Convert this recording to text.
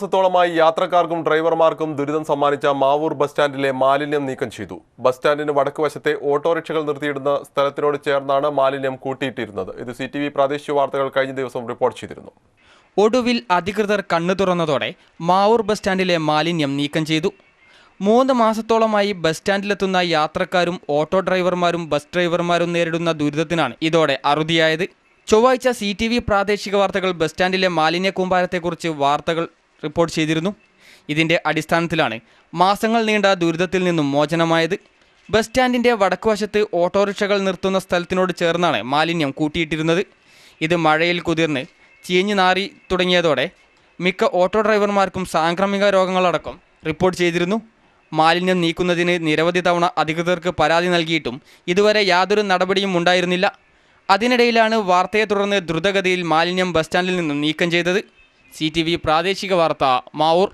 മാസത്തോളമായി യാത്രക്കാർക്കും ഡ്രൈവർമാർക്കും ദുരിതം സമ്മാനിച്ച മാവൂർ ബസ് സ്റ്റാൻഡിലെ മാലിന്യം നീക്കം ചെയ്തു. ബസ് സ്റ്റാൻഡിന് വടക്ക് വശത്തെ ഓട്ടോറിക്ഷകൾ നിർത്തിയിടുന്ന സ്ഥലത്തിനോട് ചേർന്നാണ് മാലിന്യം കൂട്ടിയിട്ടിരുന്നത്. ഇത് സി പ്രാദേശിക വാർത്തകൾ കഴിഞ്ഞ ദിവസം റിപ്പോർട്ട് ചെയ്തിരുന്നു. ഒടുവിൽ അധികൃതർ കണ്ണു തുറന്നതോടെ മാവൂർ ബസ് സ്റ്റാൻഡിലെ മാലിന്യം നീക്കം ചെയ്തു. മൂന്ന് മാസത്തോളമായി ബസ് സ്റ്റാൻഡിലെത്തുന്ന യാത്രക്കാരും ഓട്ടോ ഡ്രൈവർമാരും ബസ് ഡ്രൈവർമാരും നേരിടുന്ന ദുരിതത്തിനാണ് ഇതോടെ അറുതിയായത്. ചൊവ്വാഴ്ച സി ടി വി പ്രാദേശിക വാർത്തകൾ ബസ് സ്റ്റാൻഡിലെ മാലിന്യ കൂമ്പാരത്തെക്കുറിച്ച് വാർത്തകൾ റിപ്പോർട്ട് ചെയ്തിരുന്നു. ഇതിന്റെ അടിസ്ഥാനത്തിലാണ് മാസങ്ങൾ നീണ്ട ദുരിതത്തിൽ നിന്നും മോചനമായത്. ബസ് സ്റ്റാൻഡിന്റെ വടക്കുവശത്ത് ഓട്ടോറിക്ഷകൾ നിർത്തുന്ന സ്ഥലത്തിനോട് ചേർന്നാണ് മാലിന്യം കൂട്ടിയിട്ടിരുന്നത്. ഇത് മഴയിൽ കുതിർന്ന് ചീഞ്ഞു നാറി തുടങ്ങിയതോടെ മിക്ക ഓട്ടോ ഡ്രൈവർമാർക്കും സാംക്രമിക രോഗങ്ങളടക്കം റിപ്പോർട്ട് ചെയ്തിരുന്നു. മാലിന്യം നീക്കുന്നതിന് നിരവധി തവണ അധികൃതർക്ക് പരാതി നൽകിയിട്ടും ഇതുവരെ യാതൊരു നടപടിയും ഉണ്ടായിരുന്നില്ല. അതിനിടയിലാണ് വാർത്തയെ തുടർന്ന് ദ്രുതഗതിയിൽ മാലിന്യം ബസ് സ്റ്റാൻഡിൽ നിന്നും നീക്കം ചെയ്തത്. സി പ്രാദേശിക വാർത്ത മാവൂർ